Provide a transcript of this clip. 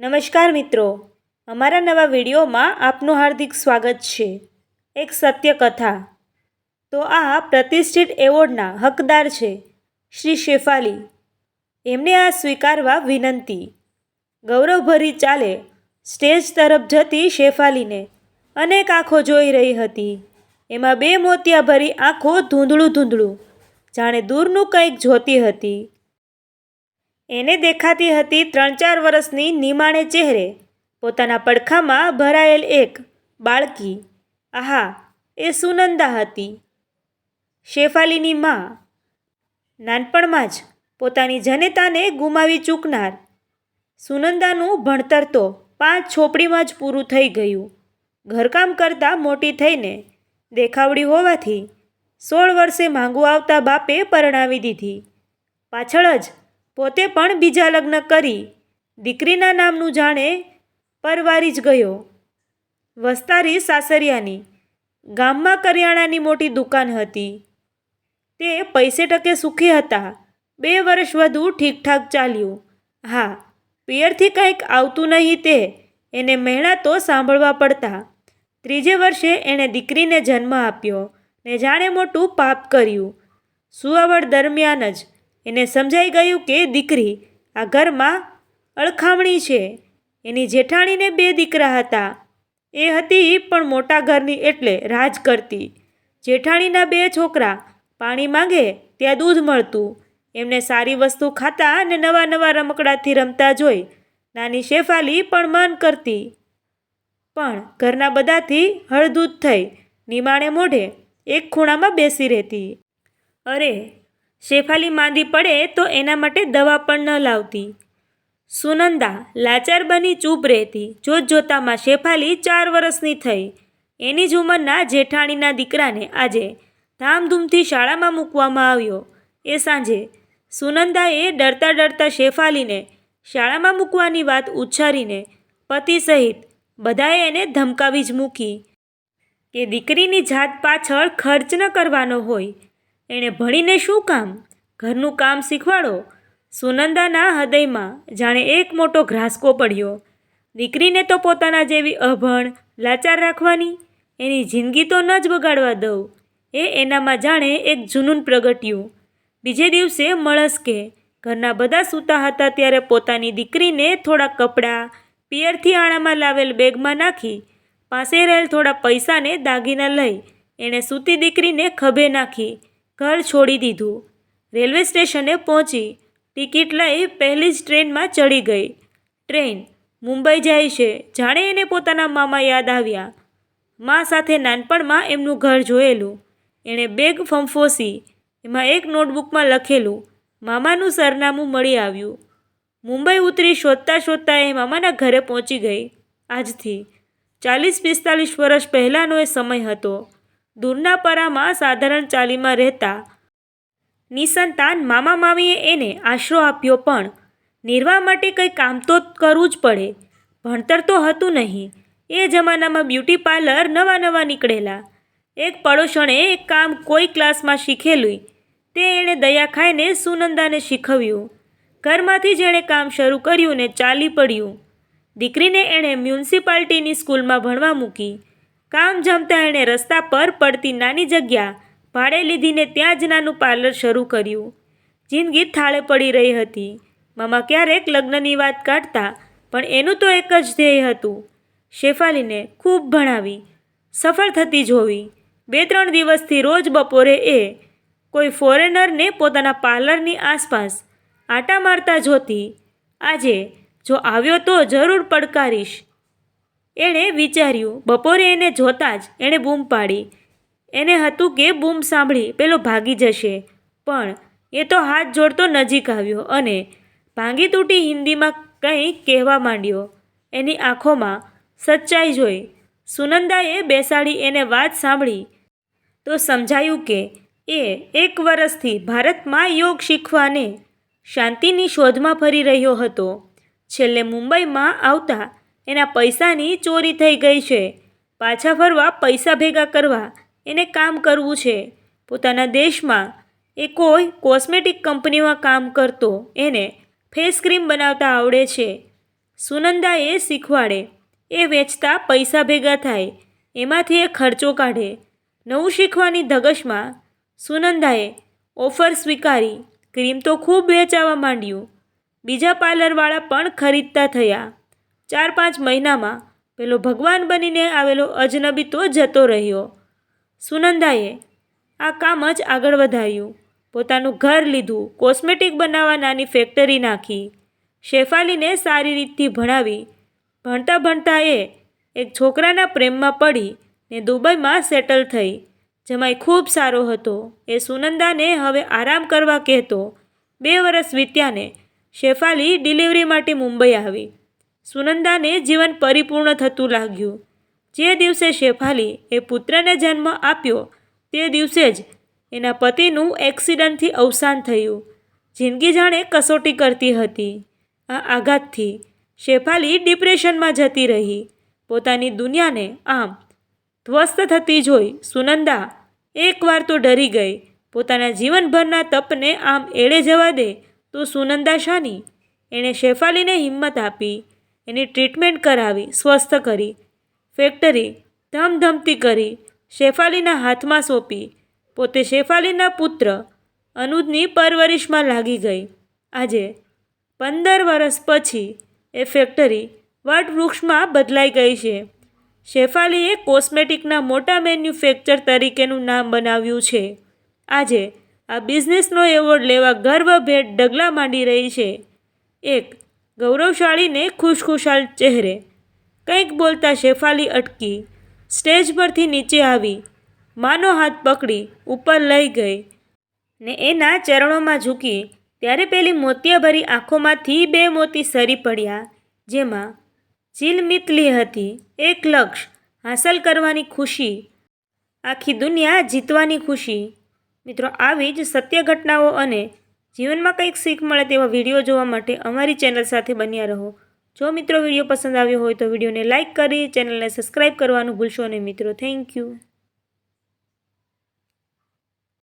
નમસ્કાર મિત્રો. અમારા નવા વિડીયોમાં આપનું હાર્દિક સ્વાગત છે. એક સત્ય કથા. તો આ પ્રતિષ્ઠિત એવોર્ડના હકદાર છે શ્રી શેફાલી. એમને આ સ્વીકારવા વિનંતી. ગૌરવભરી ચાલે સ્ટેજ તરફ જતી શેફાલીને અનેક આંખો જોઈ રહી હતી. એમાં બે મોતિયાભરી આંખો ધૂંધળું ધૂંધળું. જાણે દૂરનું કંઈક જોતી હતી. એને દેખાતી હતી ત્રણ ચાર વર્ષની નિમાણે ચહેરે. પોતાના પડખામાં ભરાયેલ એક બાળકી. આહા, એ સુનંદા હતી. શેફાલીની મા. નાનપણમાં જ પોતાની જનેતાને ગુમાવી ચૂકનાર. સુનંદાનું ભણતર તો પાંચ છોપડીમાં જ પૂરું થઈ ગયું. ઘરકામ કરતાં મોટી થઈને દેખાવડી હોવાથી સોળ વર્ષે માંગુ આવતા બાપે પરણાવી દીધી. પાછળ જ પોતે પણ બીજા લગ્ન કરી દીકરીના નામનું જાણે પરવારી જ ગયો. વસ્તારી સાસરિયાની, ગામમાં કરિયાણાની મોટી દુકાન હતી. તે પૈસે ટકે સુખી હતા. બે વર્ષ વધુ ઠીકઠાક ચાલ્યું. હા, પિયરથી કંઈક આવતું નહીં તે, એને મહેણા તો સાંભળવા પડતા. ત્રીજે વર્ષે એણે દીકરીને જન્મ આપ્યો ને જાણે મોટું પાપ કર્યું. સુવાવડ દરમિયાન જ એને સમજાઈ ગયું કે દીકરી આ ઘરમાં અળખામણી છે. એની જેઠાણીને બે દીકરા હતા. એ હતી પણ મોટા ઘરની એટલે રાજ કરતી. જેઠાણીના બે છોકરા પાણી માંગે ત્યાં દૂધ મળતું. એમને સારી વસ્તુ ખાતા અને નવા નવા રમકડાથી રમતા જોઈ નાની શેફાલી પણ મન કરતી. પણ ઘરના બધાથી હળદૂત થઈ, નિમાણે મોઢે એક ખૂણામાં બેસી રહેતી. અરે શેફાલી માંદી પડે તો એના માટે દવા પણ ન લાવતી. સુનંદા લાચાર બની ચૂપ રહેતી. જોત જોતામાં શેફાલી ચાર વર્ષની થઈ. એની જ ઉંમરના જેઠાણીના દીકરાને આજે ધામધૂમથી શાળામાં મૂકવામાં આવ્યો. એ સાંજે સુનંદાએ ડરતા ડરતા શેફાલીને શાળામાં મૂકવાની વાત ઉચ્ચારીને પતિ સહિત બધાએ એને ધમકાવી જ મૂકી કે દીકરીની જાત પાછળ ખર્ચ ન કરવાનો હોય. એણે ભણીને શું કામ? ઘરનું કામ શીખવાડો? સુનંદાના હૃદયમાં જાણે એક મોટો ઘ્રાસકો પડ્યો. દીકરીને તો પોતાના જેવી અભણ, લાચાર રાખવાની, એની જિંદગી તો ન જ બગાડવા દઉં. એ એનામાં જાણે એક જુનૂન પ્રગટ્યું. બીજે દિવસે મળસ્કે ઘરના બધા સૂતા હતા ત્યારે પોતાની દીકરીને થોડા કપડાં, પિયરથી આણામાં લાવેલ બેગમાં નાખી, પાસે રહેલ થોડા પૈસાને દાગીના લઈ એણે સૂતી દીકરીને ખભે નાખી. ઘર છોડી દીધું. રેલવે સ્ટેશને પહોંચી ટિકિટ લઈ પહેલી જ ટ્રેનમાં ચડી ગઈ. ટ્રેન મુંબઈ જાય છે. જાણે એને પોતાના મામા યાદ આવ્યા. મા સાથે નાનપણમાં એમનું ઘર જોયેલું. એણે બેગ ફંફોસી, એમાં એક નોટબુકમાં લખેલું, મામાનું સરનામું મળી આવ્યું. મુંબઈ ઉતરી શોધતા શોધતા એ મામાના ઘરે પહોંચી ગઈ. આજથી ચાલીસ પિસ્તાલીસ વર્ષ પહેલાંનો એ સમય હતો. દૂરના પરામાં સાધારણ ચાલીમાં રહેતા નિસંતાન મામા મામીએ એને આશરો આપ્યો પણ નિર્વાહ માટે કંઈ કામ તો કરવું જ પડે. ભણતર તો હતું નહીં. એ જમાનામાં બ્યુટી પાર્લર નવા નવા નીકળેલા. એક પડોશણે એક કામ કોઈ ક્લાસમાં શીખેલું. તે એણે દયા ખાઈને સુનંદાને શીખવ્યું. ઘરમાંથી જ એણે કામ શરૂ કર્યું ને ચાલી પડ્યું. દીકરીને એણે મ્યુનિસિપાલિટીની સ્કૂલમાં ભણવા મૂકી. કામ જમતા એણે રસ્તા પર પડતી નાની જગ્યા ભાડે લીધીને ત્યાં જ નાનું પાર્લર શરૂ કર્યું. જિંદગી થાળે પડી રહી હતી. મામા ક્યારેક લગ્નની વાત કાઢતા, પણ એનું તો એક જ ધ્યેય હતું. શેફાલીને ખૂબ ભણાવી, સફળ થતી જોવી. બે ત્રણ દિવસથી રોજ બપોરે એ કોઈ ફોરેનરને પોતાના પાર્લરની આસપાસ આટા મારતા જોતી. આજે જો આવ્યો તો જરૂર પડકારીશ. એણે વિચાર્યું, બપોરે એને જોતાં જ એણે બૂમ પાડી. એને હતું કે બૂમ સાંભળી પેલો ભાગી જશે, પણ એ તો હાથ જોડતો નજીક આવ્યો અને ભાંગી તૂટી હિન્દીમાં કંઈ કહેવા માંડ્યો. એની આંખોમાં સચ્ચાઈ જોઈ સુનંદાએ બેસાડી એને વાત સાંભળી. તો સમજાયું કે એ એક વર્ષથી ભારતમાં યોગ શીખવાને શાંતિની શોધમાં ફરી રહ્યો હતો. છેલ્લે મુંબઈમાં આવતા એના પૈસાની ચોરી થઈ ગઈ છે. પાછા ફરવા પૈસા ભેગા કરવા એને કામ કરવું છે. પોતાના દેશમાં એ કોઈ કોસ્મેટિક કંપનીમાં કામ કરતો એને ફેસ ક્રીમ બનાવતા આવડે છે. સુનંદાએ શીખવાડે, એ વેચતા પૈસા ભેગા થાય, એમાંથી એ ખર્ચો કાઢે. નવું શીખવાની ધગશમાં સુનંદાએ ઓફર સ્વીકારી, ક્રીમ તો ખૂબ વેચાવા માંડ્યું. બીજા પાર્લરવાળા પણ ખરીદતા થયા. ચાર પાંચ મહિનામાં પેલો ભગવાન બનીને આવેલો અજનબી તો જતો રહ્યો. સુનંદાએ આ કામ જ આગળ વધાર્યું. પોતાનું ઘર લીધું, કોસ્મેટિક બનાવવા નાની ફેક્ટરી નાખી. શેફાલીને સારી રીતથી ભણાવી. ભણતા ભણતા એ એક છોકરાના પ્રેમમાં પડી ને દુબઈમાં સેટલ થઈ. જમાઈ ખૂબ સારો હતો. એ સુનંદાને હવે આરામ કરવા કહેતો. બે વર્ષ વીત્યાને શેફાલી ડિલિવરી માટે મુંબઈ આવી. સુનંદાને જીવન પરિપૂર્ણ થતું લાગ્યું. જે દિવસે શેફાલી એ પુત્રને જન્મ આપ્યો, તે દિવસે જ એના પતિનું એક્સિડન્ટથી અવસાન થયું. જિંદગી જાણે કસોટી કરતી હતી. આ આઘાતથી શેફાલી ડિપ્રેશનમાં જતી રહી. પોતાની દુનિયાને આમ ધ્વસ્ત થતી જોઈ સુનંદા એકવાર તો ડરી ગઈ. પોતાના જીવનભરના તપને આમ એળે જવા દે તો સુનંદા શાની. એણે શેફાલીને હિંમત આપી. એની ટ્રીટમેન્ટ કરાવી, સ્વસ્થ કરી. ફેક્ટરી ધમધમતી કરી, શેફાલીના હાથમાં સોંપી. પોતે શેફાલીના પુત્ર અનુજની પરવરિશમાં લાગી ગઈ. આજે પંદર વર્ષ પછી એ ફેક્ટરી વટવૃક્ષમાં બદલાઈ ગઈ છે. શેફાલીએ કોસ્મેટિકના મોટા મેન્યુફેક્ચર તરીકેનું નામ બનાવ્યું છે. આજે આ બિઝનેસનો એવોર્ડ લેવા ગર્વભેર ડગલા માંડી રહી છે. એક ગૌરવશાળીને ખુશખુશાલ ચહેરે. કંઈક બોલતા શેફાલી અટકી, સ્ટેજ પરથી નીચે આવી, માનો હાથ પકડી, ઉપર લઈ ગઈ ને એના ચરણોમાં ઝૂકી. ત્યારે પેલી મોતિયાભરી આંખોમાંથી બે મોતી સરી પડ્યા, જેમાં ઝીલમિતલી હતી, એક લક્ષ, હાંસલ કરવાની ખુશી, આખી દુનિયા જીતવાની ખુશી. મિત્રો, આવી જ સત્ય ઘટનાઓ અને જીવનમાં કંઈક શીખ મળે તેવા વીડિયો જોવા માટે અમારી ચેનલ સાથે બન્યા રહો. જો મિત્રો વીડિયો પસંદ આવ્યો હોય તો વિડીયોને લાઇક કરી, ચેનલને સબસ્ક્રાઈબ કરવાનું ભૂલશો નહીં મિત્રો. Thank you.